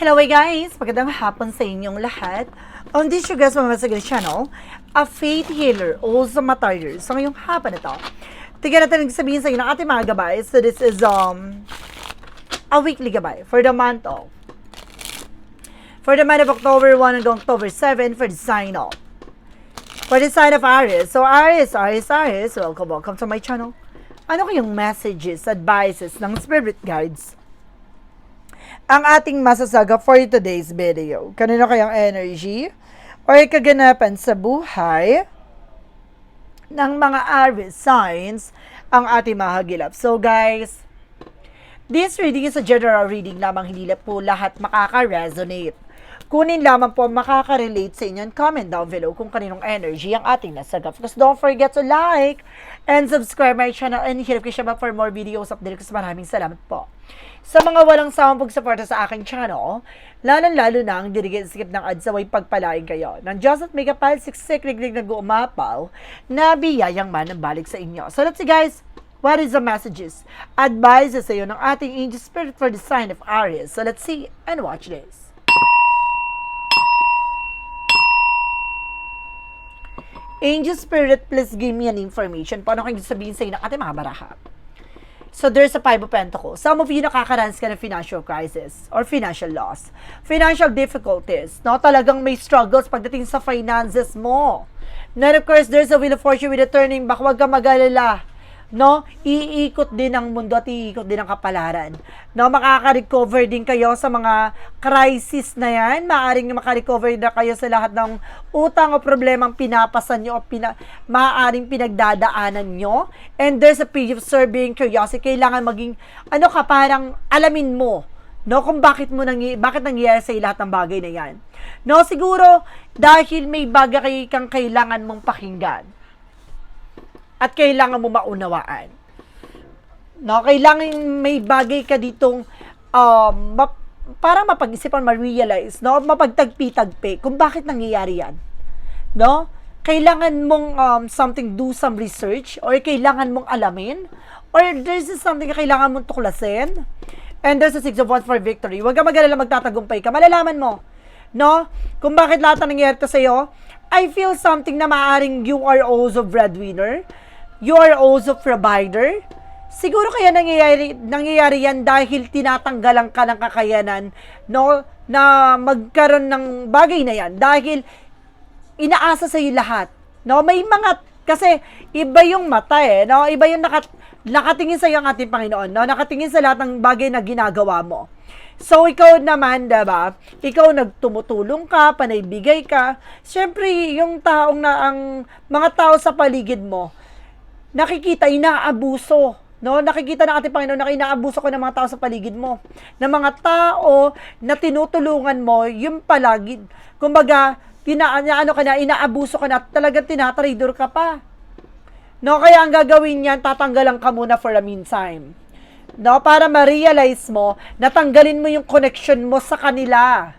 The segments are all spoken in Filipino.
Hello guys! Magandang hapon sa inyong lahat. On this your guys mamamasagil channel, a faith healer o sa matarder. So ngayong hapon na to, tignan natin ang sabihin sa inyo ng ating mga gabay. So this is um a weekly gabay for the month of for the month of October 1 hanggang October 7 for the sign off. For the sign of Aries. So Aries, Aries, Aries, welcome, welcome to my channel. Ano kayong messages, advices ng spirit guides ang ating masasaga for today's video. Kanino kayang energy or kaganapan sa buhay ng mga Aries signs ang ating mahagilap. So guys, this reading is a general reading lamang, hindi po lahat makaka-resonate. Kunin lamang po makaka-relate sa inyo and comment down below kung kaninong energy ang ating nasagap. Because don't forget to like and subscribe my channel and hit notification bell for more videos update. Kasi maraming salamat po. Sa mga walang sawang pagsuporta sa aking channel, lalong-lalo na ang dirigin skip ng ads away pagpalain kayo. Ng Diyos at may kapal, siksik, riglig nag-uumapaw, na biyayang man ang balik sa inyo. So let's see guys, what is the messages, advices sa iyo ng ating angel spirit for the sign of Aries. So let's see and watch this. Angel Spirit, please give me an information. Paano kayo sabihin sa inyo ating mga baraha? So there's a Five of Pentacles. Some of you nakakaranas ka ng financial crisis or financial loss. Financial difficulties. No? Talagang may struggles pagdating sa finances mo. And of course, there's a wheel of fortune with a turning back. Huwag ka mag-alala. No? Iikot din ang mundo at iikot din ang kapalaran. No? Makaka-recover din kayo sa mga crisis na yan. Maaring makarecover na kayo sa lahat ng utang o problemang pinapasan nyo o pina, maaaring pinagdadaanan nyo. And there's a period of serving curiosity. Kailangan maging, ano ka, parang alamin mo no kung bakit mo nangy bakit nangyayari sa lahat ng bagay na yan no siguro dahil may bagay kang kailangan mong pakinggan at kailangan mo maunawaan no kailangan may bagay ka ditong um, map, para mapag-isipan ma-realize no mapagtagpi-tagpi kung bakit nangyayari yan no kailangan mong um, something do some research or kailangan mong alamin or there's something na kailangan mong tuklasin And there's a six of wands for victory. Huwag ka mag-alala magtatagumpay ka. Malalaman mo. No? Kung bakit lahat ng nangyayari sa'yo, I feel something na maaring you are also breadwinner. You are also provider. Siguro kaya nangyayari, nangyayari yan dahil tinatanggalan ka ng kakayanan no, na magkaroon ng bagay na yan. Dahil inaasa sa iyo lahat. No, may mga kasi iba yung mata eh, no? Iba yung nakat, nakatingin sa iyo ang ating Panginoon, no? Nakatingin sa lahat ng bagay na ginagawa mo. So, ikaw naman, diba? Ikaw nagtumutulong ka, panaybigay ka. Siyempre, yung taong na ang mga tao sa paligid mo, nakikita, inaabuso. No, nakikita ng ating Panginoon na inaabuso ko ng mga tao sa paligid mo. Ng mga tao na tinutulungan mo, yung palagi, kumbaga, tina, ano ka na, inaabuso ka na, talagang tinatrader ka pa. No, kaya ang gagawin niyan, tatanggalan ka muna for a meantime. No, para ma-realize mo, natanggalin mo yung connection mo sa kanila.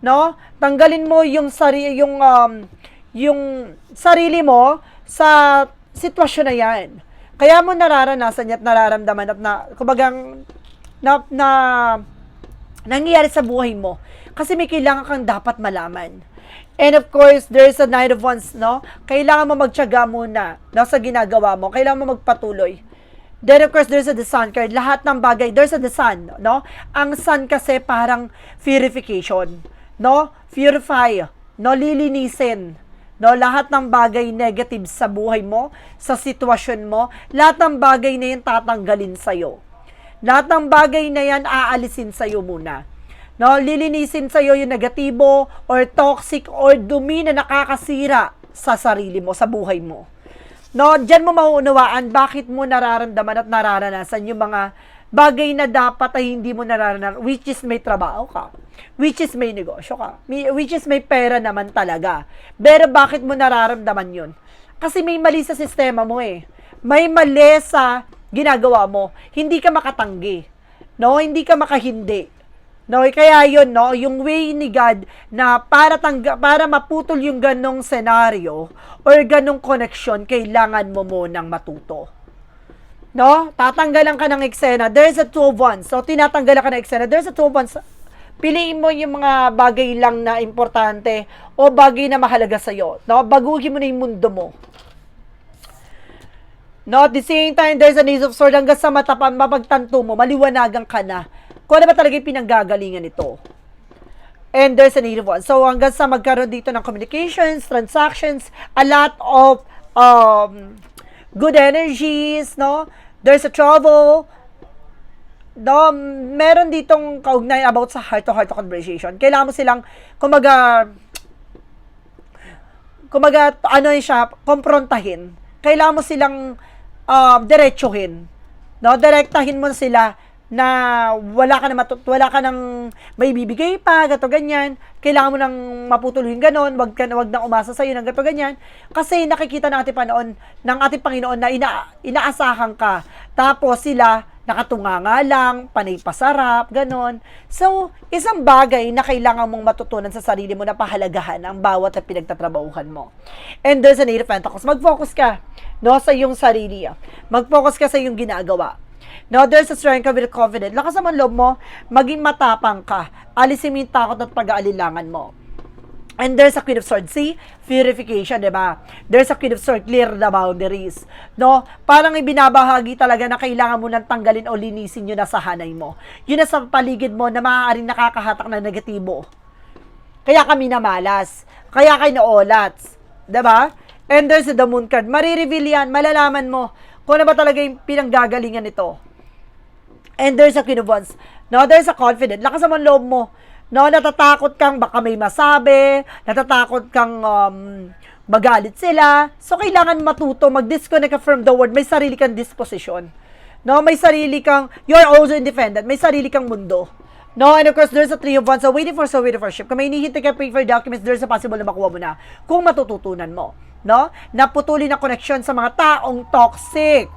No? Tanggalin mo yung sarili yung um, yung sarili mo sa sitwasyon na 'yan. Kaya mo nararanasan at nararamdaman at na kumbagang na, na nangyayari sa buhay mo kasi may kailangan kang dapat malaman. And of course, there's a night of wands, no? Kailangan mo magtiyaga muna no, sa ginagawa mo. Kailangan mo magpatuloy. Then of course, there's a the sun card. Lahat ng bagay, there's a the sun, no? Ang sun kasi parang purification, no? Purify, no? Lilinisin, no? Lahat ng bagay negative sa buhay mo, sa sitwasyon mo, lahat ng bagay na yan tatanggalin sa'yo. Lahat ng bagay na yan aalisin sa'yo muna. No, lilinisin sa iyo yung negatibo or toxic or dumi na nakakasira sa sarili mo, sa buhay mo. No, diyan mo mauunawaan bakit mo nararamdaman at nararanasan yung mga bagay na dapat ay hindi mo nararanasan, which is may trabaho ka, which is may negosyo ka, which is may pera naman talaga. Pero bakit mo nararamdaman yun? Kasi may mali sa sistema mo eh. May mali sa ginagawa mo. Hindi ka makatanggi. No, hindi ka makahindi. No, kaya yun, no, yung way ni God na para tangga, para maputol yung ganong senaryo or ganong connection, kailangan mo munang matuto. No? Tatanggalan ka ng eksena. There's a two of wands. So, tinatanggalan ka ng eksena. There's a two of wands. Piliin mo yung mga bagay lang na importante o bagay na mahalaga sa'yo. No? Baguhin mo na yung mundo mo. No, at the same time, there's an ace of sword hanggang sa matapan, mapagtanto mo, maliwanagan ka na kung ano ba talaga yung pinanggagalingan nito. And there's an eight of wands. So, hanggang sa magkaroon dito ng communications, transactions, a lot of um, good energies, no? There's a travel, no? Meron ditong kaugnayan about sa heart-to-heart conversation. Kailangan mo silang, kumaga, kumaga, ano yun siya, komprontahin. Kailangan mo silang um, diretsuhin. No? Direktahin mo sila na wala ka na matut wala ka nang may bibigay pa, gato ganyan. Kailangan mo nang maputuluhin ganon, wag ka wag na umasa sa iyo ng gato ganyan. Kasi nakikita ng ating Panginoon, ng ating Panginoon na ina, inaasahan ka. Tapos sila nakatunganga lang, panay pasarap, ganon. So, isang bagay na kailangan mong matutunan sa sarili mo na pahalagahan ang bawat na pinagtatrabahuhan mo. And there's an Eight of Pentacles. Mag-focus ka no, sa iyong sarili. Mag-focus ka sa iyong ginagawa. No, there's a strength ka with confident. Lakas naman loob mo, maging matapang ka. Alisin mo yung takot at pag-aalilangan mo. And there's a Queen of Swords. See? Purification, di ba? There's a Queen of Swords. Clear the boundaries. No? Parang ibinabahagi talaga na kailangan mo nang tanggalin o linisin yun na sa hanay mo. Yun na sa paligid mo na maaaring nakakahatak na negatibo. Kaya kami namalas. Kaya kayo naolats. Di ba? And there's the moon card. Marireveal yan. Malalaman mo kung ano ba talaga yung pinanggagalingan nito. And there's a Wands. No, there's a confident. Lakas naman loob mo. No, natatakot kang baka may masabi, natatakot kang um, magalit sila. So, kailangan matuto, mag-disconnect ka from the world. May sarili kang disposition. No, may sarili kang, you're also independent. May sarili kang mundo. No, and of course, there's a three of wands. So, waiting for so waiting for ship. Kung may hinihintay ka paper documents, there's a possible na makuha mo na kung matututunan mo. No? Naputuli na connection sa mga taong toxic.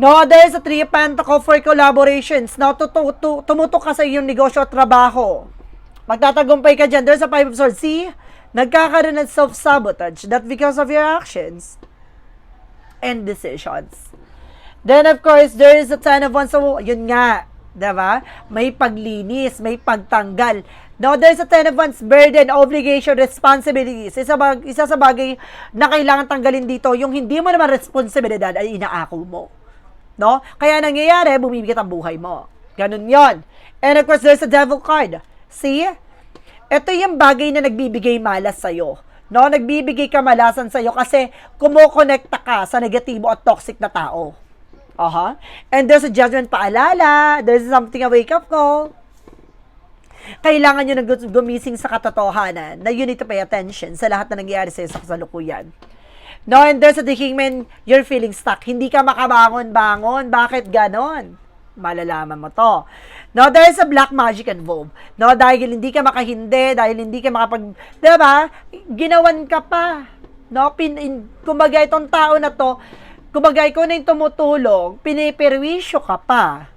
No, there's a three pentacle for collaborations. No, tumutok ka sa iyong negosyo at trabaho. Magtatagumpay ka dyan. There's a five of swords. See? Nagkakaroon ng self-sabotage. That because of your actions and decisions. Then, of course, there is a ten of wands. So, yun nga. Diba? May paglinis, may pagtanggal. No, there's a ten of wands, burden, obligation, responsibilities. Isa, bag, isa sa bagay na kailangan tanggalin dito, yung hindi mo naman responsibilidad ay inaako mo. No? Kaya nangyayari, bumibigat ang buhay mo. Ganun yon. And of course, there's a devil card. See? Ito yung bagay na nagbibigay malas sa'yo. No? Nagbibigay kamalasan sa'yo kasi kumukonekta ka sa negatibo at toxic na tao. Aha. And there's a judgment paalala. There's something a wake-up call. Kailangan nyo gumising sa katotohanan na you need to pay attention sa lahat na nangyayari sa kasalukuyan. No, and there's a the hangman, you're feeling stuck. Hindi ka makabangon-bangon. Bakit ganon? Malalaman mo to. No, there's a black magic involved. No, dahil hindi ka makahindi, dahil hindi ka makapag... Diba? Ginawan ka pa. No, pin, in, kumbaga itong tao na to, kumbaga ikaw na yung tumutulong, piniperwisyo ka pa.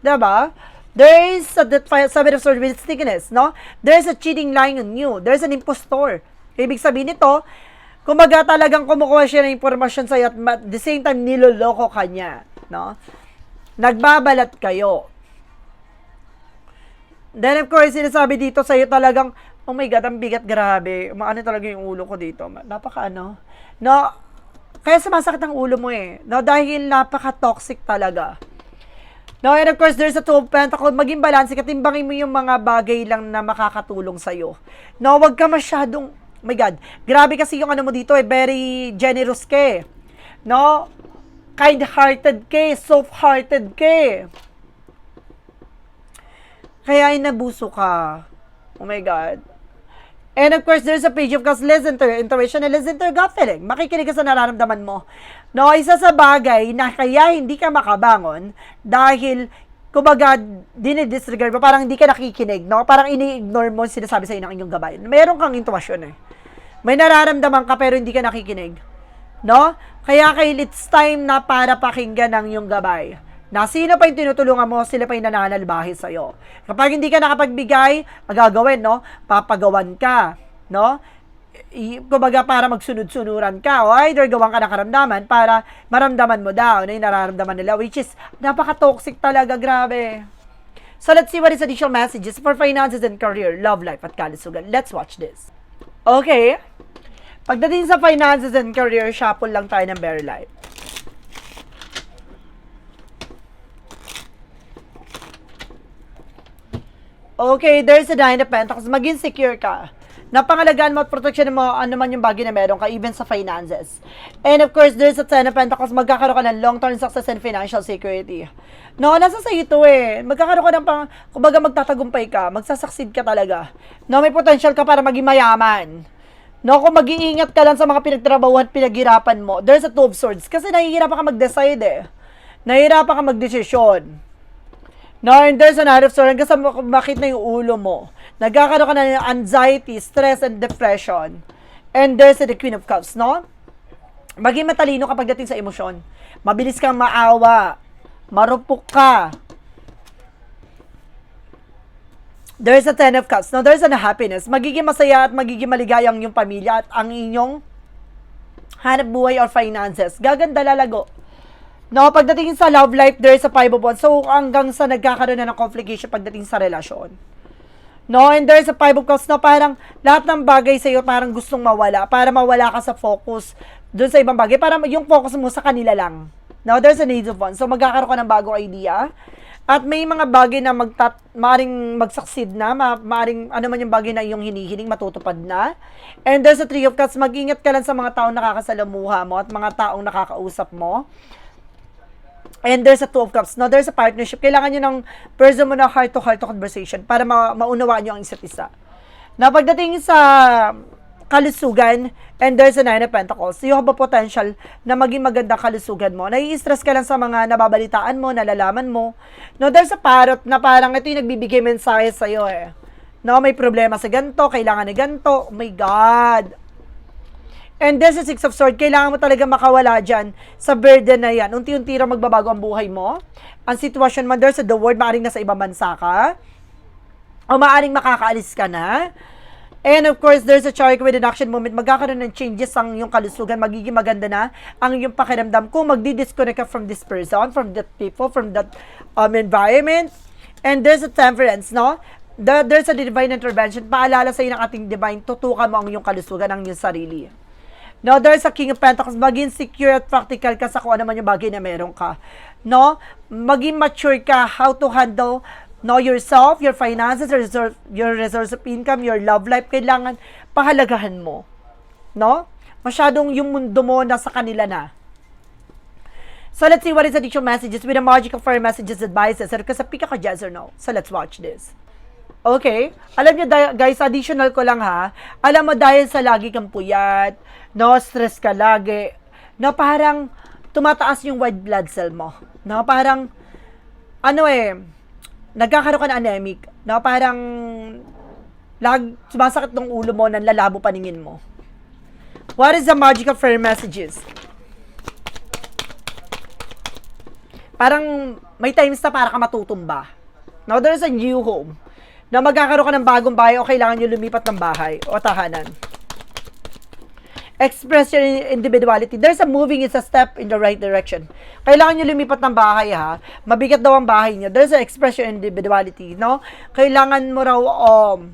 Diba? There is a seven of swords with stickiness, no? There's a cheating lying on you. There's an impostor. Ibig sabihin nito, Kumaga talagang kumukuha siya ng impormasyon sa'yo at at the same time niloloko ka niya. No? Nagbabalat kayo. Then of course, sinasabi dito sa'yo talagang, oh my God, ang bigat, grabe. Maano talaga yung ulo ko dito. Napaka ano. No, kaya sumasakit ang ulo mo eh. No, dahil napaka-toxic talaga. No, and of course, there's a two of pentacle. Maging balance, katimbangin mo yung mga bagay lang na makakatulong sa'yo. No, wag ka masyadong Oh my God. Grabe kasi yung ano mo dito eh. Very generous ka eh. No? Kind-hearted ka eh. Soft-hearted ka eh. Kaya ay nabuso ka. Oh my God. And of course, there's a page of Cause listen to your intuition and listen to your gut feeling. Makikinig ka sa nararamdaman mo. No, isa sa bagay na kaya hindi ka makabangon dahil kumbaga, dinidisregard mo, parang hindi ka nakikinig, no? Parang ini-ignore mo sinasabi sa ng inyong gabay. Meron kang intuition eh. May nararamdaman ka pero hindi ka nakikinig. No? Kaya kay it's time na para pakinggan ang iyong gabay. Na sino pa yung tinutulungan mo, sila pa yung nananalbahi sa'yo. Kapag hindi ka nakapagbigay, magagawin, no? Papagawan ka, no? Kumbaga para magsunod-sunuran ka o either gawan ka ng karamdaman para maramdaman mo daw na yung nararamdaman nila which is napaka-toxic talaga, grabe. So let's see what is additional messages for finances and career, love life at kalusugan. Let's watch this. Okay. Pagdating sa finances and career, shuffle lang tayo ng very life. Okay, there's a nine of pentacles. Maging secure ka. Napangalagaan mo at protection mo ano man yung bagay na meron ka, even sa finances. And of course, there's a ten of pentacles. Magkakaroon ka ng long-term success and financial security. No, nasa sa ito eh. Magkakaroon ka ng pang, kumbaga magtatagumpay ka, magsasucceed ka talaga. No, may potential ka para maging mayaman. No, kung mag-iingat ka lang sa mga pinagtrabahuan at pinaghirapan mo, there's a two of swords. Kasi nahihirapan ka mag-decide eh. Nahihirapan ka mag-desisyon. No, and there's an out of sorrow hanggang sa mak- makit na yung ulo mo. Nagkakaroon ka na ng anxiety, stress, and depression. And there's the Queen of Cups, no? Maging matalino kapag dating sa emosyon. Mabilis kang maawa. Marupok ka. There's a Ten of Cups. No, there's an happiness. Magiging masaya at magiging maligayang yung pamilya at ang inyong hanap buhay or finances. Gaganda lalago. No, pagdating sa love life, there's a five of wands. So, hanggang sa nagkakaroon na ng complication pagdating sa relasyon. No, and there's a five of cups na parang lahat ng bagay sa iyo parang gustong mawala para mawala ka sa focus doon sa ibang bagay. Para yung focus mo sa kanila lang. No, there's a need of wands. So, magkakaroon ka ng bagong idea. At may mga bagay na magtat maring mag-succeed na, ma maring ano man yung bagay na iyong hinihiling matutupad na. And there's a three of cups, mag-ingat ka lang sa mga taong nakakasalamuha mo at mga taong nakakausap mo. And there's a two of cups. No, there's a partnership. Kailangan nyo ng person mo na heart-to-heart conversation para ma- maunawaan nyo ang isa't isa. Na pagdating sa kalusugan, and there's a nine of pentacles, you have a potential na maging maganda kalusugan mo. Nai-stress ka lang sa mga nababalitaan mo, nalalaman mo. No, there's a parrot na parang ito yung nagbibigay mensahe sa'yo eh. No, may problema sa ganito, kailangan ni ganito. Oh my God. And this is Six of Swords, kailangan mo talaga makawala dyan sa burden na yan. Unti-unti rin magbabago ang buhay mo. Ang sitwasyon mo, there's a the word, maaaring nasa ibang bansa ka. O maaaring makakaalis ka na. And of course, there's a chariot with an action moment. Magkakaroon ng changes ang iyong kalusugan. Magiging maganda na ang iyong pakiramdam kung magdi-disconnect ka from this person, from that people, from that um, environment. And there's a temperance, no? The, there's a divine intervention. Paalala sa iyo ng ating divine, tutukan mo ang iyong kalusugan, ang iyong sarili. No, there's a King of Pentacles. Maging secure at practical ka sa kung ano man yung bagay na meron ka. No? Maging mature ka how to handle know yourself, your finances, your reserve, your resource of income, your love life. Kailangan pahalagahan mo. No? Masyadong yung mundo mo nasa kanila na. So let's see what is additional messages with the magical fire messages advices. Ano ka sa pika ka yes or no? So let's watch this. Okay? Alam niyo guys, additional ko lang ha. Alam mo dahil sa lagi kang puyat, no, stress ka lagi, na parang tumataas yung white blood cell mo. No, parang ano eh, nagkakaroon ka ng anemic. No, parang lag, sumasakit ng ulo mo, nanlalabo paningin mo. What is the magical fire messages? Parang may times na para ka matutumba. Now, there's a new home na magkakaroon ka ng bagong bahay o kailangan nyo lumipat ng bahay o tahanan. Express your individuality. There's a moving, it's a step in the right direction. Kailangan nyo lumipat ng bahay ha. Mabigat daw ang bahay nyo. There's a express your individuality, no? Kailangan mo raw, um,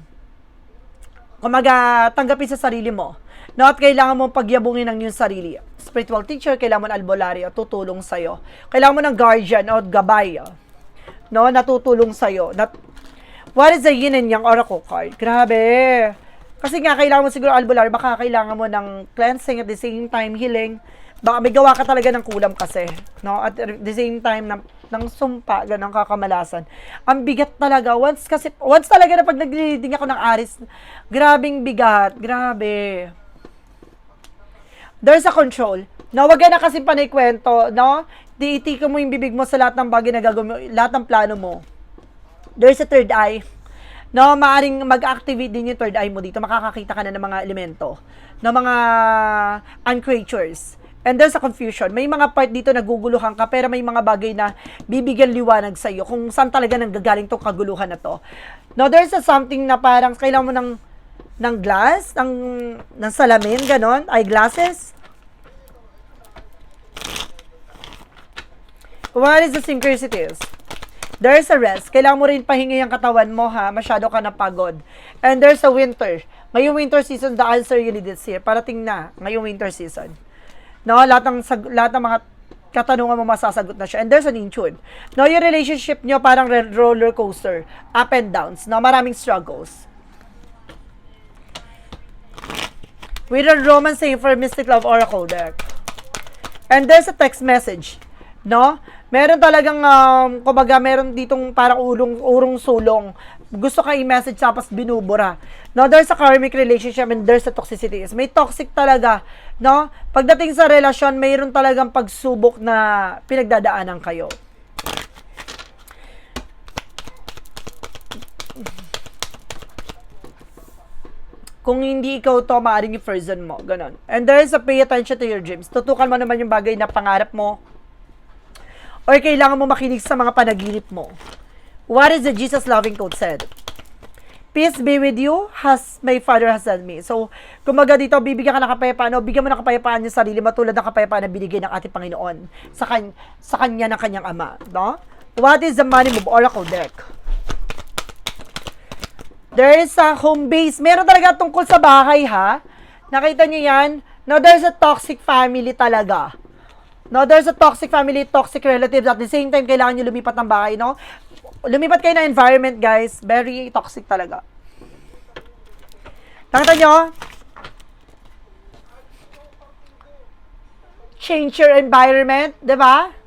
kumaga, tanggapin sa sarili mo. No, at kailangan mo pagyabungin ng iyong sarili. Spiritual teacher, kailangan mo ng albularyo, tutulong sa'yo. Kailangan mo ng guardian o gabay. No, natutulong sa'yo. Nat What is the yin and yang oracle card? Grabe. Kasi nga, kailangan mo siguro albular, baka kailangan mo ng cleansing at the same time healing. Baka may gawa ka talaga ng kulam kasi. No? At the same time, ng, ng sumpa, ganang kakamalasan. Ang bigat talaga. Once kasi, once talaga na pag nag-reading ako ng Aris, grabing bigat. Grabe. There's a control. No, wag na kasi panay kwento, no? Diitikan mo yung bibig mo sa lahat ng bagay na gagawin mo, lahat ng plano mo there's a third eye. No, maaring mag-activate din yung third eye mo dito. Makakakita ka na ng mga elemento, ng mga uncreatures. And there's a confusion. May mga part dito na guguluhan ka, pero may mga bagay na bibigyan liwanag sa iyo kung saan talaga nanggagaling tong kaguluhan na to. No, there's a something na parang kailangan mo ng ng glass, ng, ng salamin, ganon, eyeglasses. What is the synchronicities? There's a rest. Kailangan mo rin pahinga yung katawan mo, ha? Masyado ka napagod. And there's a winter. Ngayong winter season, the answer you need is here. Parating na, ngayong winter season. No, lahat ng, lahat ng mga katanungan mo masasagot na siya. And there's an in tune. No, yung relationship nyo parang roller coaster. Up and downs. No, maraming struggles. With a Roman saying for Mystic Love Oracle deck. And there's a text message. No? Meron talagang, um, kumbaga, meron ditong parang ulong, urong sulong. Gusto ka i-message tapos binubura. No, there's a karmic relationship and there's a toxicity. May toxic talaga. No? Pagdating sa relasyon, mayroon talagang pagsubok na pinagdadaanan kayo. Kung hindi ikaw to, maaaring i-person mo. Ganon. And there is a pay attention to your dreams. Tutukan mo naman yung bagay na pangarap mo. Or kailangan mo makinig sa mga panaginip mo. What is the Jesus loving quote said? Peace be with you, has my Father has done me. So, kumaga dito, bibigyan ka ng kapayapaan, o bigyan mo ng kapayapaan yung sarili mo tulad ng kapayapaan na binigay ng ating Panginoon sa, kan sa kanya ng kanyang Ama. No? What is the money move oracle deck? There is a home base. Meron talaga tungkol sa bahay, ha? Nakita niyo yan? No, there's a toxic family talaga. No, there's a toxic family, toxic relatives. At the same time, kailangan nyo lumipat ng bahay, no? Lumipat kayo ng environment, guys. Very toxic talaga. Nakita nyo? Change your environment, di ba?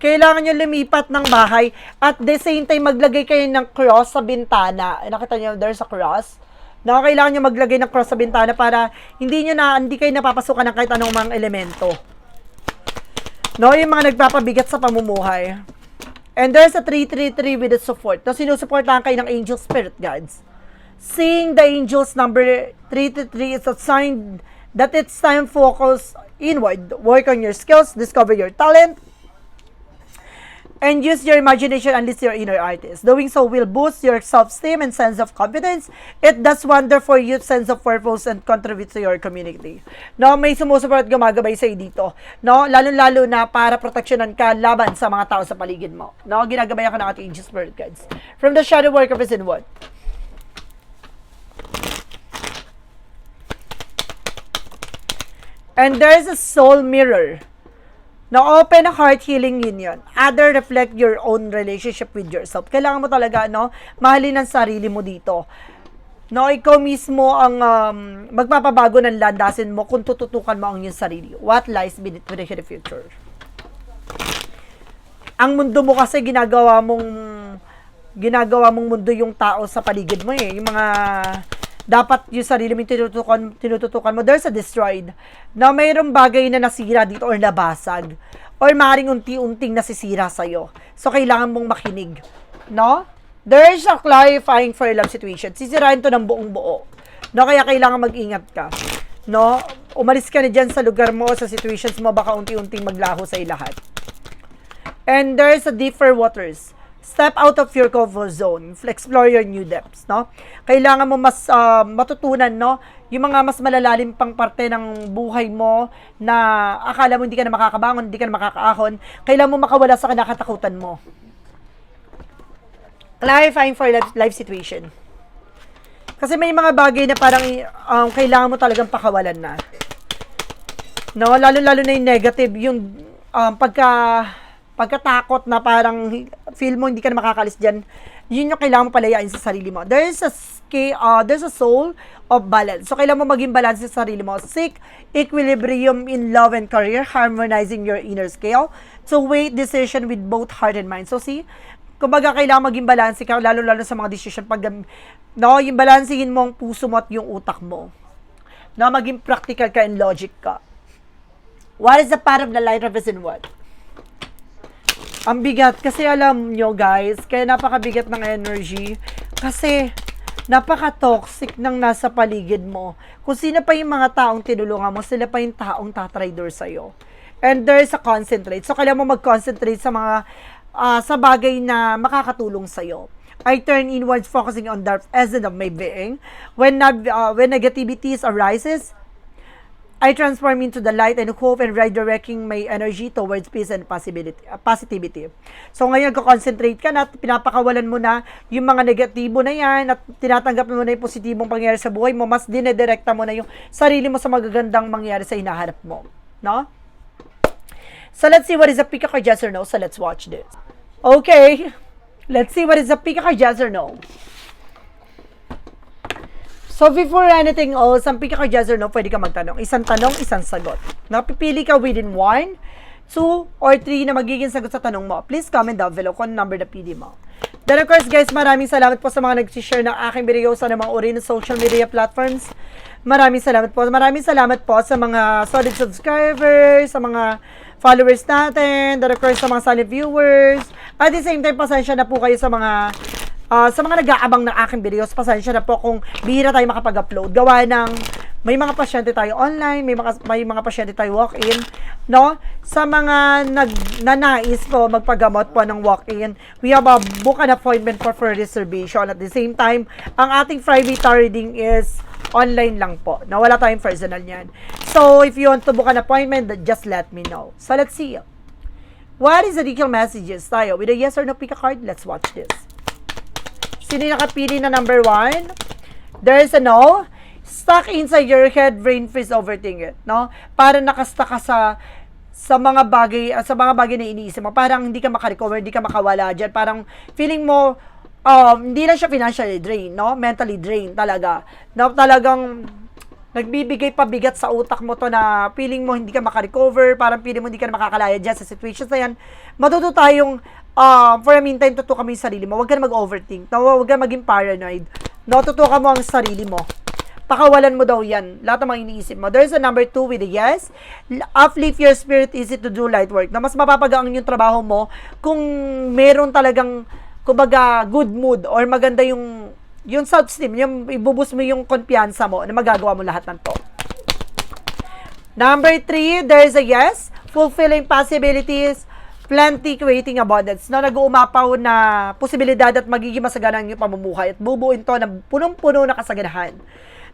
kailangan nyo lumipat ng bahay at the same time maglagay kayo ng cross sa bintana. Nakita nyo, there's a cross. Na kailangan nyo maglagay ng cross sa bintana para hindi nyo na, hindi kayo napapasukan ng kahit anong mga elemento. No, yung mga nagpapabigat sa pamumuhay. And there's a 333 with the support. Na sinusuportahan kayo ng angel spirit guides. Seeing the angels number 333 is a sign that it's time focus inward. Work on your skills, discover your talent, and use your imagination and list your inner artist. Doing so will boost your self-esteem and sense of confidence. It does wonder for you sense of purpose and contribute to your community. No, may sumusupport gumagabay sa'yo dito. No, lalo-lalo na para proteksyonan ka laban sa mga tao sa paligid mo. No, ginagabay ako ng ating angel spirit guides. From the shadow work of his in what? And there's a soul mirror na open heart healing union. Other reflect your own relationship with yourself. Kailangan mo talaga, no, mahalin ang sarili mo dito. No, ikaw mismo ang um, magpapabago ng landasin mo kung tututukan mo ang iyong sarili. What lies beneath the future? Ang mundo mo kasi ginagawa mong ginagawa mong mundo yung tao sa paligid mo eh. Yung mga dapat yung sarili mo yung tinututukan, mo, there's a destroyed na mayroong bagay na nasira dito or nabasag or maaaring unti-unting nasisira sa'yo. So, kailangan mong makinig. No? There's a clarifying for love situation. Sisirain to ng buong buo. No? Kaya kailangan mag-ingat ka. No? Umalis ka na dyan sa lugar mo, sa situations mo, baka unti-unting maglaho sa lahat. And there's a deeper waters step out of your comfort zone, explore your new depths, no? Kailangan mo mas uh, matutunan, no? Yung mga mas malalalim pang parte ng buhay mo na akala mo hindi ka na makakabangon, hindi ka na makakaahon, kailangan mo makawala sa kinakatakutan mo. Clarifying for life, life situation. Kasi may mga bagay na parang um, kailangan mo talagang pakawalan na. No, lalo-lalo na yung negative, yung um, pagka pagkatakot na parang feel mo hindi ka na makakalis dyan, yun yung kailangan mo palayain sa sarili mo. There's a, uh, there's a soul of balance. So, kailangan mo maging balance sa sarili mo. Seek equilibrium in love and career, harmonizing your inner scale. To weight decision with both heart and mind. So, see, kumbaga kailangan maging balance ka, lalo-lalo sa mga decision. Pag, no, yung balansihin mo ang puso mo at yung utak mo. No, maging practical ka and logic ka. What is the part of the light represent what? Ang bigat kasi alam nyo guys, kaya napakabigat ng energy kasi napaka-toxic ng nasa paligid mo. Kung sino pa yung mga taong tinulungan mo, sila pa yung taong tatrader sa'yo. And there is a concentrate. So, kailangan mo mag-concentrate sa mga, uh, sa bagay na makakatulong sa'yo. I turn inwards focusing on the essence of my being. When, uh, when negativities arises, I transform into the light and hope and redirecting my energy towards peace and possibility, uh, positivity. So ngayon, concentrate ka na, pinapakawalan mo na yung mga negatibo na yan at tinatanggap mo na yung positibong pangyayari sa buhay mo, mas dinedirekta mo na yung sarili mo sa magagandang mangyari sa hinaharap mo. No? So let's see what is a pick or yes or no. So let's watch this. Okay. Let's see what is a pick or yes or no. So before anything else, ang pick or yes no, pwede ka magtanong. Isang tanong, isang sagot. Napipili ka within one, two, or three na magiging sagot sa tanong mo. Please comment down below kung number na pili mo. Then of course guys, maraming salamat po sa mga nag-share ng aking video sa mga uri ng social media platforms. Maraming salamat po. Maraming salamat po sa mga solid subscribers, sa mga followers natin, then of course sa mga solid viewers. At the same time, pasensya na po kayo sa mga Ah, sa mga nag-aabang ng aking videos, pasensya na po kung bihira tayo makapag-upload. Gawa ng may mga pasyente tayo online, may mga may mga pasyente tayo walk-in, no? Sa mga nag nanais po magpagamot po ng walk-in, we have a book an appointment for for reservation. At the same time, ang ating private reading is online lang po. Na wala tayong personal niyan. So, if you want to book an appointment, just let me know. So, let's see. What is the detailed messages tayo? With a yes or no pick a card, let's watch this. Sino yung nakapili na number one? There is a no. Stuck inside your head, brain freeze, overthink it. No? Para nakastuck ka sa sa mga bagay, sa mga bagay na iniisip mo. Parang hindi ka makarecover, hindi ka makawala dyan. Parang feeling mo, um, hindi lang siya financially drain, no? Mentally drain talaga. No, talagang nagbibigay pabigat sa utak mo to na feeling mo hindi ka makarecover, parang feeling mo hindi ka makakalaya dyan sa situations na yan. Matuto tayong, um, for a meantime, tuto kami yung sarili mo. Huwag ka na mag-overthink. Huwag ka maging paranoid. No, tutukan mo ang sarili mo. Pakawalan mo daw yan. Lahat ng mga iniisip mo. There's a number two with a yes. Uplift your spirit, easy to do light work. Na mas mapapagaan yung trabaho mo kung meron talagang, kumbaga, good mood or maganda yung yung self-esteem, yung ibubus mo yung kumpiyansa mo na magagawa mo lahat ng to. Number three, there is a yes. Fulfilling possibilities, plenty creating abundance. No, nag-uumapaw na posibilidad at magiging masagana ang iyong pamumuhay at bubuin to ng punong-puno na kasaganahan.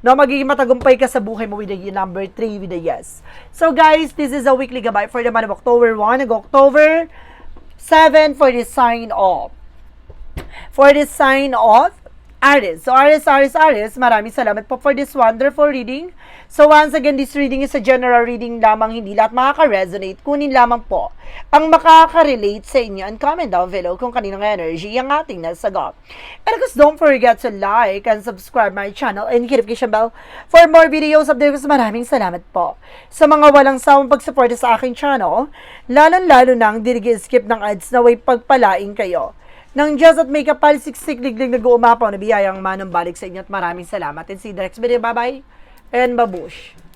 No, magiging matagumpay ka sa buhay mo with the number 3 with the yes. So guys, this is a weekly gabay for the month of October 1 hanggang October 7 for the sign off. For the sign off, Aries. So, Aries, Aries, Aries, maraming salamat po for this wonderful reading. So, once again, this reading is a general reading lamang, hindi lahat makaka-resonate. Kunin lamang po ang makaka-relate sa inyo and comment down below kung kaninong energy ang ating nasagot. And of course, don't forget to like and subscribe my channel and hit notification bell for more videos updates. Maraming salamat po sa mga walang sawang pagsuporta sa aking channel, lalong-lalo nang dirigi-skip ng ads na way pagpalaing kayo ng Diyos at may kapal siksik liglig nag-uumapaw na biyayang manong balik sa inyo at maraming salamat. And next video. Bye-bye and babush.